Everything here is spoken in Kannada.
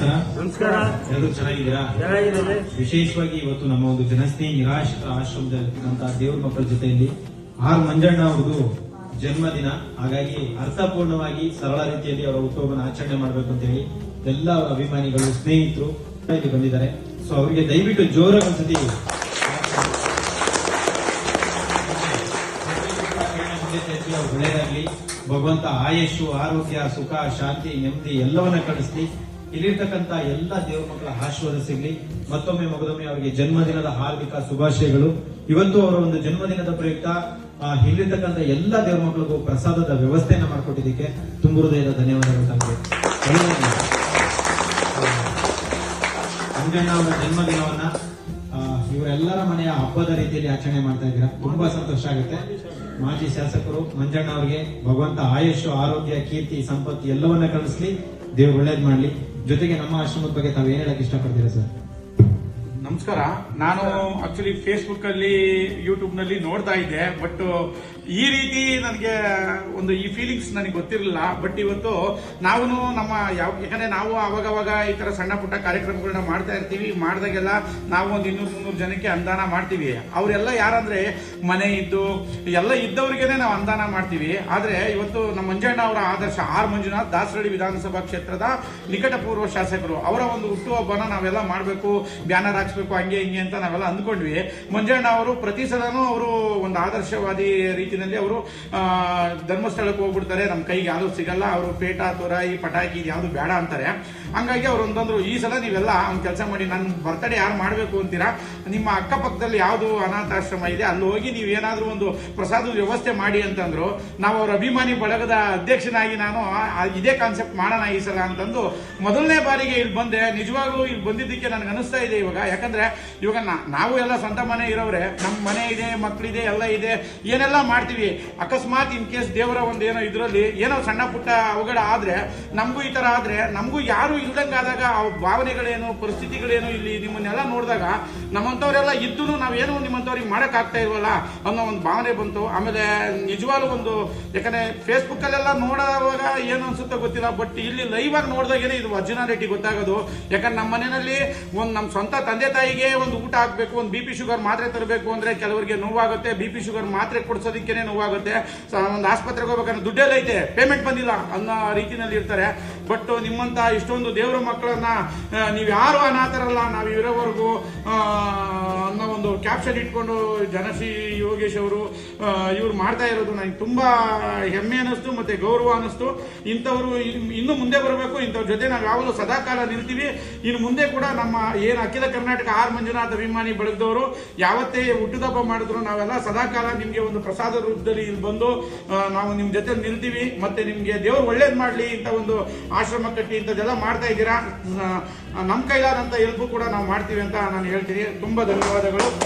ನಮಸ್ಕಾರ. ಎಲ್ಲರೂ ಚೆನ್ನಾಗಿದ್ದೀರಾ? ವಿಶೇಷವಾಗಿ ಇವತ್ತು ನಮ್ಮ ಒಂದು ಜನಸ್ನೇಹಿ ನಿರಾಶ್ರಿತ ಆಶ್ರಮದ ದೇವ್ರ ಮಕ್ಕಳ ಜೊತೆಯಲ್ಲಿ ಆರ್ ಮಂಜಣ್ಣ ಅವ್ರದ್ದು ಜನ್ಮದಿನ. ಹಾಗಾಗಿ ಅರ್ಥಪೂರ್ಣವಾಗಿ ಸರಳ ರೀತಿಯಲ್ಲಿ ಅವರ ಉತ್ಸವವನ್ನು ಆಚರಣೆ ಮಾಡಬೇಕು ಅಂತ ಹೇಳಿ ಎಲ್ಲ ಅವರ ಅಭಿಮಾನಿಗಳು ಸ್ನೇಹಿತರು ಇಲ್ಲಿ ಬಂದಿದ್ದಾರೆ. ಸೊ ಅವರಿಗೆ ದಯವಿಟ್ಟು ಜೋರಾಗಿ ಒಂದ್ಸತಿ ಒಳ್ಳೆಯದಾಗ್ಲಿ. ಭಗವಂತ ಆಯಸ್ಸು ಆರೋಗ್ಯ ಸುಖ ಶಾಂತಿ ನೆಮ್ಮದಿ ಎಲ್ಲವನ್ನ ಕಳಿಸ್ಲಿ. ಇಲ್ಲಿರ್ತಕ್ಕಂತ ಎಲ್ಲ ದೇವ್ರ ಮಕ್ಕಳ ಆಶೀರ್ವಾದ ಮತ್ತೊಮ್ಮೆ ಮಗದೊಮ್ಮೆ ಅವರಿಗೆ ಜನ್ಮದಿನದ ಹಾರ್ದಿಕ ಶುಭಾಶಯಗಳು. ಇವತ್ತು ಅವರ ಒಂದು ಜನ್ಮದಿನದ ಪ್ರಯುಕ್ತ ಇಲ್ಲಿರ್ತಕ್ಕಂಥ ಎಲ್ಲ ದೇವ್ರ ಮಕ್ಕಳಿಗೂ ಪ್ರಸಾದದ ವ್ಯವಸ್ಥೆಯನ್ನ ಮಾಡಿಕೊಟ್ಟಿದ್ದಕ್ಕೆ ತುಂಬ ಹೃದಯದ ಧನ್ಯವಾದಗಳು ತಮಗೆ. ಅಂಜಣ್ಣ ಅವರ ಜನ್ಮದಿನವನ್ನ ಇವರೆಲ್ಲರ ಮನೆಯ ಹಬ್ಬದ ರೀತಿಯಲ್ಲಿ ಆಚರಣೆ ಮಾಡ್ತಾ ಇದ್ದೀರಾ. ತುಂಬಾ ಸಂತೋಷ ಆಗುತ್ತೆ. ಮಾಜಿ ಶಾಸಕರು ಮಂಜಣ್ಣ ಅವರಿಗೆ ಭಗವಂತ ಆಯುಷ್, ಆರೋಗ್ಯ, ಕೀರ್ತಿ, ಸಂಪತ್ತು ಎಲ್ಲವನ್ನ ಕಳಿಸ್ಲಿ. ದೇವ್ರು ಒಳ್ಳೇದ್ ಮಾಡ್ಲಿ. ಜೊತೆಗೆ ನಮ್ಮ ಆಶ್ರಮದ ಬಗ್ಗೆ ತಾವ್ ಏನ್ ಹೇಳಕ್ ಇಷ್ಟಪಡ್ತೀರಾ ಸರ್? ನಮಸ್ಕಾರ. ನಾನು ಆಕ್ಚುಲಿ ಫೇಸ್ಬುಕ್ ಅಲ್ಲಿ ಯೂಟ್ಯೂಬ್ನಲ್ಲಿ ನೋಡ್ತಾ ಇದ್ದೆ ಬಟ್ ಈ ರೀತಿ ನನಗೆ ಒಂದು ಈ ಫೀಲಿಂಗ್ಸ್ ನನಗೆ ಗೊತ್ತಿರಲಿಲ್ಲ. ಬಟ್ ಇವತ್ತು ನಾವು ನಮ್ಮ ಯಾವ, ಯಾಕಂದ್ರೆ ನಾವು ಅವಾಗವಾಗ ಈ ತರ ಸಣ್ಣ ಪುಟ್ಟ ಕಾರ್ಯಕ್ರಮಗಳನ್ನ ಮಾಡ್ತಾ ಇರ್ತೀವಿ. ಮಾಡಿದಾಗೆಲ್ಲ ನಾವು ಒಂದು ಇನ್ನೂರು ಮುನ್ನೂರು ಜನಕ್ಕೆ ಅನುದಾನ ಮಾಡ್ತೀವಿ. ಅವರೆಲ್ಲ ಯಾರಂದ್ರೆ ಮನೆ ಇದ್ದು, ಎಲ್ಲ ಇದ್ದವ್ರಿಗೇನೆ ನಾವು ಅನುದಾನ ಮಾಡ್ತೀವಿ. ಆದ್ರೆ ಇವತ್ತು ನಮ್ಮ ಮಂಜಣ್ಣ ಅವರ ಆದರ್ಶ ಆರ್ ಮಂಜುನಾಥ್ ದಾಸರಳ್ಳಿ ವಿಧಾನಸಭಾ ಕ್ಷೇತ್ರದ ನಿಕಟಪೂರ್ವ ಶಾಸಕರು, ಅವರ ಒಂದು ಹುಟ್ಟುಹಬ್ಬನ ನಾವೆಲ್ಲ ಮಾಡಬೇಕು. ಬ್ಯಾನರ್ ಹಾಕ್ಸ್ಬೇಕು ಹಂಗೆ ಹಿಂಗೆ ಅಂತ ನಾವೆಲ್ಲ ಅಂದ್ಕೊಂಡ್ವಿ. ಮಂಜಣ್ಣ ಅವರು ಪ್ರತಿ ಸಲನೂ ಅವರು ಒಂದು ಆದರ್ಶವಾದಿ ರೀತಿಯಲ್ಲಿ ಅವರು ಧರ್ಮಸ್ಥಳಕ್ಕೆ ಹೋಗ್ಬಿಡ್ತಾರೆ. ನಮ್ಮ ಕೈಗೆ ಯಾವುದು ಸಿಗಲ್ಲ. ಅವರು ಪೇಟ ಈ ಪಟಾಕಿ ಇದು ಯಾವುದು ಬೇಡ ಅಂತಾರೆ. ಹಂಗಾಗಿ ಅವ್ರು ಒಂದಂದ್ರು ಈ ಸಲ ನೀವೆಲ್ಲ ಒಂದು ಕೆಲಸ ಮಾಡಿ ನನ್ನ ಬರ್ತಡೇ ಯಾರು ಮಾಡಬೇಕು ಅಂತೀರಾ? ನಿಮ್ಮ ಅಕ್ಕಪಕ್ಕದಲ್ಲಿ ಯಾವುದು ಅನಾಥಾಶ್ರಮ ಇದೆ, ಅಲ್ಲಿ ಹೋಗಿ ನೀವು ಏನಾದರೂ ಒಂದು ಪ್ರಸಾದದ ವ್ಯವಸ್ಥೆ ಮಾಡಿ ಅಂತಂದ್ರು, ನಾವು ಅವ್ರ ಅಭಿಮಾನಿ ಬಳಗದ ಅಧ್ಯಕ್ಷನಾಗಿ ನಾನು ಇದೇ ಕಾನ್ಸೆಪ್ಟ್ ಮಾಡೋಣ ಈ ಸಲ ಅಂತಂದು ಮೊದಲನೇ ಬಾರಿಗೆ ಇಲ್ಲಿ ಬಂದೆ. ನಿಜವಾಗ್ಲೂ ಇಲ್ಲಿ ಬಂದಿದ್ದಕ್ಕೆ ನನಗೆ ಅನಿಸ್ತಾ ಇದೆ ಇವಾಗ. ಯಾಕಂದ್ರೆ ಇವಾಗ ನಾ- ನಾವು ಎಲ್ಲ ಸ್ವಂತ ಮನೆ ಇರೋರೆ ನಮ್ಮ ಮನೆ ಇದೆ ಮಕ್ಕಳಿದೆ ಎಲ್ಲ ಇದೆ, ಏನೆಲ್ಲ ಮಾಡ್ತೀವಿ. ಅಕಸ್ಮಾತ್ ಇನ್ ಕೇಸ್ ದೇವರ ಒಂದು ಏನೋ ಇದರಲ್ಲಿ ಏನೋ ಸಣ್ಣ ಪುಟ್ಟ ಅವಘಡ ಆದ್ರೆ, ನಮಗೂ ಈ ತರ ಆದ್ರೆ, ನಮಗೂ ಯಾರು ಇಲ್ದಂಗಾದಾಗ ಆ ಭಾವನೆಗಳೇನು, ಪರಿಸ್ಥಿತಿಗಳೇನು ಇಲ್ಲಿ ನಿಮ್ಮನ್ನೆಲ್ಲ ನೋಡಿದಾಗ ನಮ್ಮಂಥವ್ರೆಲ್ಲ ಇದ್ದು ನಾವೇನು ನಿಮ್ಮಂಥವ್ರಿಗೆ ಮಾಡಕ್ ಆಗ್ತಾ ಇಲ್ವಲ್ಲ ಅನ್ನೋ ಒಂದು ಭಾವನೆ ಬಂತು. ಆಮೇಲೆ ನಿಜವಾಗ್ಲೂ ಒಂದು, ಯಾಕಂದ್ರೆ ಫೇಸ್ಬುಕ್ ಅಲ್ಲೆಲ್ಲ ನೋಡುವಾಗ ಏನು ಅನ್ಸುತ್ತೋ ಗೊತ್ತಿಲ್ಲ ಬಟ್ ಇಲ್ಲಿ ಲೈವ್ ಆಗಿ ನೋಡಿದಾಗೇನೆ ಇದು ಒರಿಜಿನಾಲಿಟಿ ಗೊತ್ತಾಗೋದು. ಯಾಕಂದ್ರೆ ನಮ್ಮ ಮನೆಯಲ್ಲಿ ಒಂದು ನಮ್ಮ ಸ್ವಂತ ತಂದೆ ತಾಯಿಗೆ ಒಂದು ಊಟ ಹಾಕ್ಬೇಕು, ಒಂದು ಬಿ ಪಿ ಶುಗರ್ ಮಾತ್ರೆ ತರಬೇಕು ಅಂದ್ರೆ ಕೆಲವರಿಗೆ ನೋವಾಗುತ್ತೆ ಬಿ ಪಿ ಶುಗರ್ ಮಾತ್ರೆ ಕೊಡ್ಸೋದಕ್ಕೇನೆ ನೋವಾಗುತ್ತೆ. ಒಂದು ಆಸ್ಪತ್ರೆಗೆ ಹೋಗ್ಬೇಕಂದ್ರೆ ದುಡ್ಡೆಲ್ಲ ಐತೆ ಪೇಮೆಂಟ್ ಬಂದಿಲ್ಲ ಅನ್ನೋ ರೀತಿನಲ್ಲಿ ಇರ್ತಾರೆ. ಬಟ್ ನಿಮ್ಮಂತ ಇಷ್ಟೊಂದು ದೇವರ ಮಕ್ಕಳನ್ನ ನೀವು ಯಾರು ಅನಾಥರಲ್ಲ, ನಾವು ಇರೋವರೆಗೂ ಕ್ಯಾಪ್ಷನ್ ಇಟ್ಕೊಂಡು ಜನಶ್ರೀ ಯೋಗೇಶ್ ಅವರು ಇವ್ರು ಮಾಡ್ತಾ ಇರೋದು ನನಗೆ ತುಂಬ ಹೆಮ್ಮೆ ಅನ್ನಿಸ್ತು ಮತ್ತೆ ಗೌರವ ಅನ್ನಿಸ್ತು. ಇಂಥವ್ರು ಇನ್- ಇನ್ನು ಮುಂದೆ ಬರಬೇಕು, ಇಂಥವ್ರ ಜೊತೆ ನಾವು ಯಾವಾಗಲೂ ಸದಾಕಾಲ ನಿಲ್ತೀವಿ. ಇನ್ನು ಮುಂದೆ ಕೂಡ ನಮ್ಮ ಏನು ಅಖಿಲ ಕರ್ನಾಟಕ ಆರ್ ಮಂಜುನಾಥ ಅಭಿಮಾನಿ ಬಳಗದವರು, ಯಾವತ್ತೇ ಹುಟ್ಟುದಬ್ಬ ಮಾಡಿದ್ರು ನಾವೆಲ್ಲ ಸದಾಕಾಲ ನಿಮಗೆ ಒಂದು ಪ್ರಸಾದ ರೂಪದಲ್ಲಿ ಇಲ್ಲಿ ಬಂದು ನಾವು ನಿಮ್ಮ ಜೊತೆ ನಿಲ್ತೀವಿ. ಮತ್ತೆ ನಿಮಗೆ ದೇವರು ಒಳ್ಳೇದು ಮಾಡಲಿ ಇಂಥ ಒಂದು ಆಶ್ರಮ ಕಟ್ಟಿ ಇಂಥದ್ದೆಲ್ಲ ಮಾಡ್ತಾ ಇದ್ದೀರಾ. ನಮ್ಮ ಕೈಲಾದಂಥ ಹೆಲ್ಪು ಕೂಡ ನಾವು ಮಾಡ್ತೀವಿ ಅಂತ ನಾನು ಹೇಳ್ತೀನಿ. ತುಂಬ ಧನ್ಯವಾದಗಳು.